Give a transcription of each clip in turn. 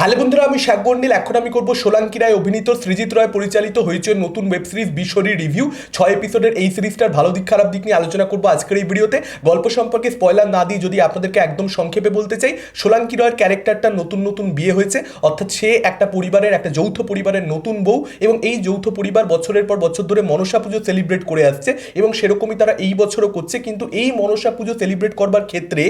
Hello বন্ধুরা, আমি শ্যাক গন্ডিল। এখন আমি করব সোলাঙ্কি রায় অভিনীত, সৃজিত রায় পরিচালিত হয়েছে নতুন ওয়েব সিরিজ বিশ্বরী রিভিউ ছয় এপিসোডের এই সিরিজটার ভালো দিক, খারাপ দিক নিয়ে আলোচনা করব আজকের এই ভিডিওতে গল্প সম্পর্কে স্পয়লার না দিয়ে যদি আপনাদেরকে একদম সংক্ষেপে বলতে চাই, সোলাঙ্কি রয়ের ক্যারেক্টারটা নতুন নতুন বিয়ে হয়েছে। অর্থাৎ সে একটা পরিবারের, একটা যৌথ পরিবারের নতুন বউ এবং এই যৌথ পরিবার বছরের পর বছর ধরে মনসা পুজো সেলিব্রেট করে আসছে এবং সেরকমই তারা এই বছরও করছে। কিন্তু এই মনসা পুজো সেলিব্রেট করবার ক্ষেত্রে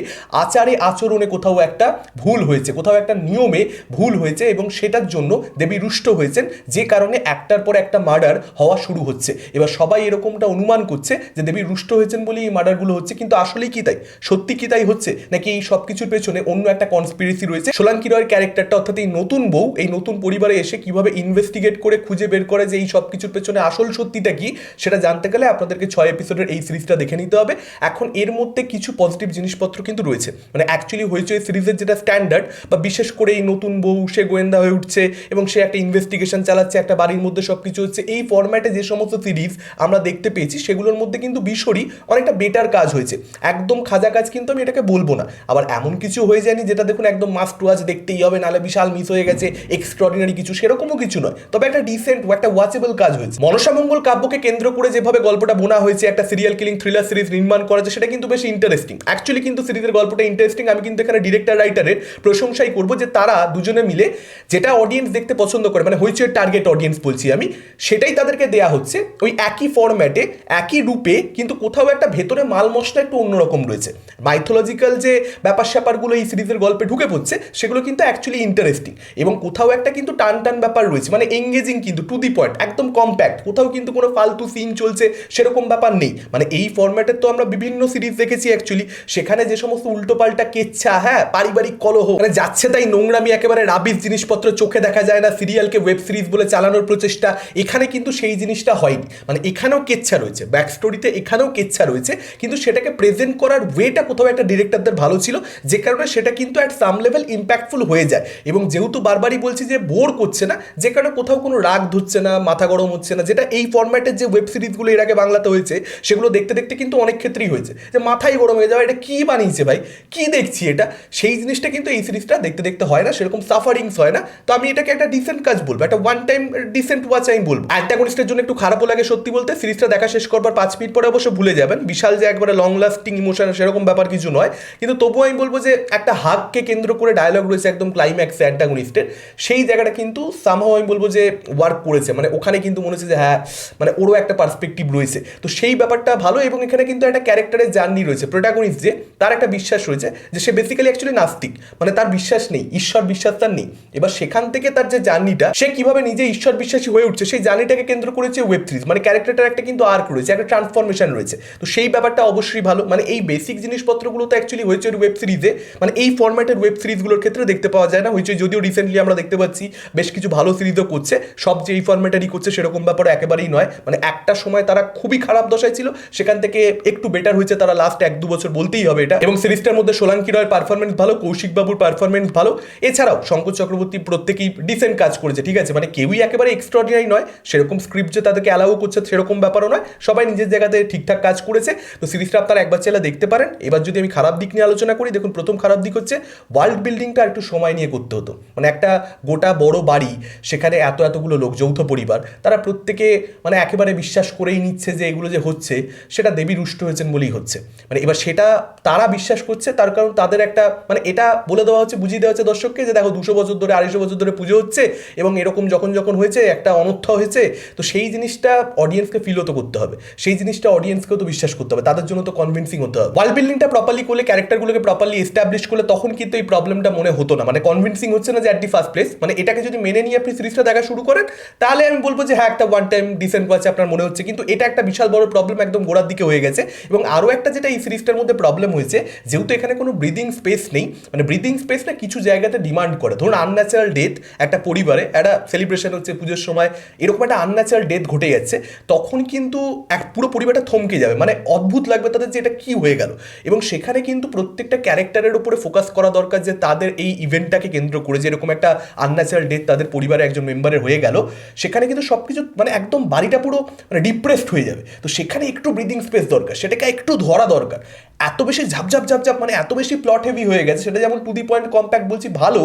আচারে, আচরণে কোথাও একটা ভুল হয়েছে, কোথাও একটা নিয়মে ভুল হয়েছে এবং সেটার জন্য দেবী রুষ্ট হয়েছেন। যে কারণে একটার পর একটা মার্ডার হওয়া শুরু হচ্ছে। এবার সবাই এরকমটা অনুমান করছে যে দেবী রুষ্ট হয়েছেন বলেই এই মার্ডারগুলো হচ্ছে। কিন্তু আসলেই কি তাই? সত্যি কি তাই হচ্ছে? নাকি এই সব কিছুর পেছনে অন্য একটা কনস্পিরেসি রয়েছে? সোলাঙ্কি রয়ের ক্যারেক্টারটা অর্থাৎ এই নতুন বউ, এই নতুন পরিবারে এসে কীভাবে ইনভেস্টিগেট করে খুঁজে বের করে যে এই সব কিছুর পেছনে আসল সত্যিটা কি, সেটা জানতে গেলে আপনাদেরকে ছয় এপিসোডের এই সিরিজটা দেখে নিতে হবে। এখন এর মধ্যে কিছু পজিটিভ জিনিসপত্র কিন্তু রয়েছে। মানে অ্যাকচুয়ালি হয়েছে সিরিজের যেটা স্ট্যান্ডার্ড বা বিশেষ করে এই নতুন বউ সে গোয়েন্দা হয়ে উঠছে এবং সে একটা ইনভেস্টিগেশন চালাচ্ছে, একটা বাড়ির মধ্যে সব কিছু হচ্ছে। এই ফরম্যাটে যে সমস্ত সিরিজ আমরা দেখতে পেয়েছি, সেগুলোর মধ্যে কিন্তু বিশ্বরই অনেকটা বেটার কাজ হয়েছে। একদম খাজা কাজ কিন্তু আমি এটাকে বলব না। আবার এমন কিছু হয়ে যায়নি যেটা দেখুন একদম মাস্ট ওয়াচ দেখতেই হবে, নাহলে বিশাল মিস হয়ে গেছে এক্সট্রাঅর্ডিনারি কিছু, সেরকমও কিছু নয়। তবে একটা ডিসেন্ট একটা ওয়াচেবল কাজ হয়েছে। মনসামঙ্গল কাব্যকে কেন্দ্র করে যেভাবে গল্পটা বোনা হয়েছে, একটা সিরিয়াল কিলিং থ্রিলার সিরিজ নির্মাণ করা হয়েছে, সেটা কিন্তু বেশ ইন্টারেস্টিং অ্যাকচুয়ালি কিন্তু সিরিজের গল্পটা ইন্টারেস্টিং আমি কিন্তু এখানে ডিরেক্টর রাইটারের প্রশংসাই করব যে তারা দুজনে মিলে যেটা অডিয়েন্স দেখতে পছন্দ করে মানে হয়েছে টার্গেট অডিয়েন্স বলছি আমি, সেটাই তাদেরকে দেয়া হচ্ছে ওই একই ফরম্যাটে একই রূপে, কিন্তু কোথাও একটা ভেতরে মাল মশলা একটু অন্যরকম রয়েছে। মাইথোলজিক্যাল যে ব্যাপার স্যাপারগুলো এই সিরিজের গল্পে ঢুকে পড়ছে, সেগুলো কিন্তু অ্যাকচুয়ালি ইন্টারেস্টিং এবং কোথাও একটা কিন্তু টান টান ব্যাপার রয়েছে মানে এঙ্গেজিং কিন্তু টু দি পয়েন্ট একদম কম্প্যাক্ট কোথাও কিন্তু কোনো ফালতু সিন চলছে, সেরকম ব্যাপার নেই। মানে এই ফরম্যাটের তো আমরা বিভিন্ন সিরিজ দেখেছি অ্যাকচুয়ালি সেখানে যে সমস্ত উল্টোপাল্টা কেচ্ছা হ্যাঁ পারিবারিক কলহ মানে যাচ্ছে তাই নোংরামি একেবারে রাবিশ জিনিসপত্র চোখে দেখা যায় না, সিরিয়ালকে ওয়েব সিরিজ বলে চালানোর প্রচেষ্টা। এখানে কিন্তু সেই জিনিসটা হয়নি। মানে এখানেও কেচ্ছা রয়েছে। ব্যাক স্টোরিতে এখানেও কেচ্ছা রয়েছে। কিন্তু সেটাকে প্রেজেন্ট করার ওয়েটা কোথাও একটা ডিরেক্টরদের ভালো ছিল। যে কারণে সেটা কিন্তু অ্যাট সাম লেভেল ইম্প্যাক্টফুল হয়ে যায়। এবং যেহেতু বারবারই বলছি যে বোর করছে না, যে কারণে কোথাও কোনো রাগ ধরছে না, মাথা গরম হচ্ছে না, যেটা এই ফর্ম্যাটের যে ওয়েব সিরিজগুলো এর আগে বাংলাতে হয়েছে, সেগুলো দেখতে দেখতে কিন্তু অনেক ক্ষেত্রেই হয়েছে। যে মাথায় গরম হয়ে যাওয়া এটা কী বানিয়েছে ভাই? কী দেখছি এটা? সেই জিনিসটা কিন্তু এই সিরিজটা দেখতে দেখতে হয় না। সেরকম সাফারিংস হয় না, তো আমি এটাকে একটা ডিসেন্ট কাজ বলব, একটা ওয়ান টাইম ডিসেন্ট ওয়াচ আমি বলব। অ্যান্টাগনিস্টের জন্য একটু খারাপও লাগে সত্যি বলতে সিরিজটা দেখা শেষ করবার পাঁচ মিনিট পরে অবশ্য ভুলে যাবেন। বিশাল যে একবারে লং লাস্টিং ইমোশন সেরকম ব্যাপার কিছু নয়। কিন্তু তবুও আমি বলব যে একটা হাককে কেন্দ্র করে ডায়লগ রয়েছে একদম ক্লাইম্যাক্সে অ্যান্টাগনিস্টের সেই জায়গাটা কিন্তু সামহাও আমি বলব যে ওয়ার্ক করেছে। মানে ওখানে কিন্তু মনে হচ্ছে যে হ্যাঁ মানে ওরও একটা পার্সপেক্টিভ রয়েছে। তো সেই ব্যাপারটা ভালো এবং এখানে কিন্তু একটা ক্যারেক্টারের জার্নি রয়েছে। প্রোটাগনিস্ট যে, তার একটা বিশ্বাস রয়েছে যে সে বেসিক্যালি অ্যাকচুয়ালি নাস্তিক। মানে তার বিশ্বাস নেই। ঈশ্বর বিশ্বাস তার নেই। এবার সেখান থেকে তার যে জার্নিটা, সে কীভাবে নিজে ঈশ্বর বিশ্বাসী হয়ে উঠছে, সেই জার্নিটাকে কেন্দ্র করেছে ওয়েব সিরিজ মানে ক্যারেক্টারটার একটা কিন্তু আর্ক রয়েছে, একটা ট্রান্সফরমেশন রয়েছে। তো সেই ব্যাপারটা অবশ্যই ভালো মানে এই বেসিক জিনিসপত্রগুলো তো অ্যাকচুয়ালি হয়েছে ওয়েব সিরিজে মানে এই ফরম্যাটের ওয়েব সিরিজগুলোর ক্ষেত্রে দেখতে পাওয়া যায় না, হয়েছে যদিও রিসেন্টলি আমরা দেখতে পাচ্ছি বেশ কিছু ভালো সিরিজও করছে, সব যে এই ফরম্যাটেরই করছে সেরকম ব্যাপার একেবারেই নয় মানে একটা সময় তারা খুবই খারাপ দশায় ছিল, সেখান থেকে একটু বেটার হয়েছে তারা লাস্ট এক দু বছর বলতেই হবে এটা। এবং সিরিজটার মধ্যে সোলাঙ্কি রয়ের পারফরমেন্স ভালো কৌশিক বাবুর পারফরমেন্স ভালো, এছাড়াও শঙ্কর চক্রবর্তী প্রত্যেকেই ডিসেন্ট কাজ করেছে, ঠিক আছে? মানে কেউই একেবারে এক্সট্রাঅর্ডিনারি নয়। সেরকম স্ক্রিপ্ট যে তাদেরকে অ্যালাউ করছে সেরকম ব্যাপারও নয়। সবাই নিজের জায়গাতে ঠিকঠাক কাজ করেছে। তো সিরিজটা আপনারা একবার চাইলে দেখতে পারেন। এবার যদি আমি খারাপ দিক নিয়ে আলোচনা করি, দেখুন প্রথম খারাপ দিক হচ্ছে ওয়ার্ল্ড বিল্ডিংটা একটু সময় নিয়ে করতে হতো। মানে একটা গোটা বড় বাড়ি, সেখানে এত এতগুলো লোক, যৌথ পরিবার, তারা প্রত্যেকে মানে একেবারে বিশ্বাস করেই নিচ্ছে যে এগুলো যে হচ্ছে, সেটা দেবী রুষ্ট হয়েছেন বলেই হচ্ছে। মানে এবার সেটা তারা বিশ্বাস করছে, তার কারণ তাদের একটা মানে এটা বলে দেওয়া হচ্ছে, বুঝিয়ে দেওয়া হচ্ছে দর্শককে যে দেখো দুশো বছর ধরে, আড়াইশো বছর ধরে পুজো হচ্ছে এবং এরকম যখন যখন হয়েছে, একটা অনর্থ হয়েছে, তো সেই জিনিসটা অডিয়েন্সকে ফিল হতো করতে হবে। সেই জিনিসটা অডিয়েন্সকেও তো বিশ্বাস করতে হবে। তাদের জন্য তো কনভিন্সিং হতে হবে। ওয়ার্ল্ড বিল্ডিংটা প্রপারলি করলে ক্যারেক্টারগুলোকে প্রপারলি এস্টাবলিশ করলে তখন কিন্তু এই প্রবলেমটা মনে হতো না। মানে কনভিন্সিং হচ্ছে না যে অ্যাট দি ফার্স্ট প্লেস মানে এটাকে যদি মেনে নিয়ে আপনি সিরিজটা দেখা শুরু করেন, তাহলে আমি বলব যে হ্যাঁ একটা ওয়ান টাইম ডিসেন্ট ওয়াচ আপনার মনে হচ্ছে। কিন্তু এটা একটা বিশাল বড় প্রবলেম একদম গোড়ার দিকে হয়ে গেছে। এবং আরও একটা যেটা এই সিরিজটার মধ্যে প্রবলেম হয়েছে, যেহেতু এখানে কোনো ব্রিদিং স্পেস নেই মানে ব্রিদিং স্পেস না, কিছু জায়গাতে ডিমান্ড করে। ধরুন আনন্যাচারাল ডেথ একটা পরিবারে, একটা সেলিব্রেশন হচ্ছে পুজোর সময়, এরকম একটা আনন্যাচারাল ডেথ ঘটে যাচ্ছে, তখন কিন্তু এক পুরো পরিবারটা থমকে যাবে। মানে অদ্ভুত লাগবে তাদের যে এটা কী হয়ে গেল। এবং সেখানে কিন্তু প্রত্যেকটা ক্যারেক্টারের উপরে ফোকাস করা দরকার যে তাদের এই ইভেন্টটাকে কেন্দ্র করে যে এরকম একটা আনন্যাচারাল ডেথ তাদের পরিবারে একজন মেম্বারের হয়ে গেল, সেখানে কিন্তু সব কিছু মানে একদম বাড়িটা পুরো মানে ডিপ্রেসড হয়ে যাবে। তো সেখানে একটু ব্রিদিং স্পেস দরকার, সেটাকে একটু ধরা দরকার। এত বেশি ঝাপঝাপ ঝাপঝাপ মানে এত বেশি প্লট হেভি হয়ে গেছে, সেটা যেমন টু দি পয়েন্ট কম্প্যাক্ট বলছি, ভালো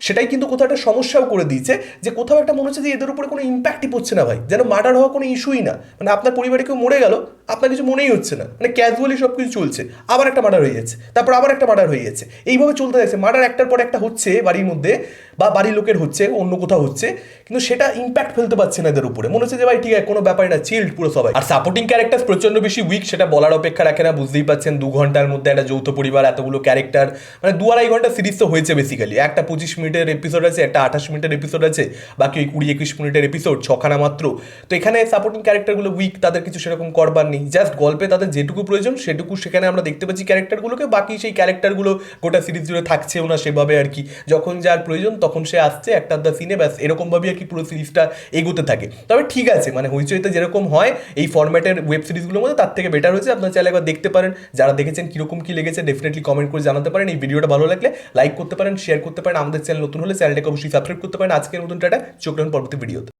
সেটাই কিন্তু কোথাও একটা সমস্যাও করে দিয়েছে যে কোথাও একটা মনে হচ্ছে যে এদের উপরে কোনো ইম্প্যাক্টই পড়ছে না ভাই। যেন মার্ডার হওয়া কোনো ইস্যুই না। মানে আপনার পরিবারে কেউ মরে গেল, আপনার কিছু মনেই হচ্ছে না। মানে ক্যাজুয়ালি সব কিছু চলছে। আবার একটা মার্ডার হয়ে যাচ্ছে। তারপর আবার একটা মার্ডার হয়ে যাচ্ছে। এইভাবে চলতে যাচ্ছে মার্ডার একটার পর একটা হচ্ছে বাড়ির মধ্যে। বা বাড়ির লোকের হচ্ছে, অন্য কোথাও হচ্ছে, কিন্তু সেটা ইম্প্যাক্ট ফেলতে পারছে না এদের উপরে। মনে হচ্ছে যে ভাই, ঠিক আছে, কোনো ব্যাপার না চিল্ড পুরো সবাই। আর সাপোর্টিং ক্যারেক্টার প্রচণ্ড বেশি উইক সেটা বলার অপেক্ষা রাখে না, বুঝতেই পাচ্ছেন দু ঘণ্টার মধ্যে একটা যৌথ পরিবার, এতগুলো ক্যারেক্টার মানে দু আড়াই ঘণ্টা সিরিজ তো হয়েছে বেসিক্যালি একটা পঁচিশ মিনিটের এপিসোড আছে, একটা আঠাশ মিনিটের এপিসোড আছে, বাকি ওই কুড়ি একুশ মিনিটের এপিসোড ছখানা মাত্র। তো এখানে সাপোর্টিং ক্যারেক্টারগুলো উইক তাদের কিছু সেরকম করবার নেই। জাস্ট গল্পে তাদের যেটুকু প্রয়োজন, সেটুকু সেখানে আমরা দেখতে পাচ্ছি ক্যারেক্টারগুলোকে বাকি সেই ক্যারেক্টারগুলো গোটা সিরিজ জুড়ে থাকছেও না সেভাবে আর কি। যখন যার প্রয়োজন তখন সে আসছে, একটা আধা সিনে ব্যাস এরকমভাবেই আর কি পুরো সিরিজটা এগোতে থাকে। তবে ঠিক আছে মানে হইচইতে যেরকম হয়, এই ফর্ম্যাটের ওয়েব সিরিজগুলোর মধ্যে তার থেকে বেটার হয়েছে। আপনারা চাইলে একবার দেখতে পারেন। যারা দেখেছেন কীরকম কী লেগেছে ডেফিনেটলি কমেন্ট করে জানাতে পারেন। এই ভিডিওটা ভালো লাগলে লাইক করতে পারেন শেয়ার করতে পারেন। আমাদের চ্যানেল নতুন হলে চ্যানেলটাকে অবশ্যই সাবস্ক্রাইব করতে পারেন। আজকের মতন টাটা, চোখ পরবর্তী ভিডিওতে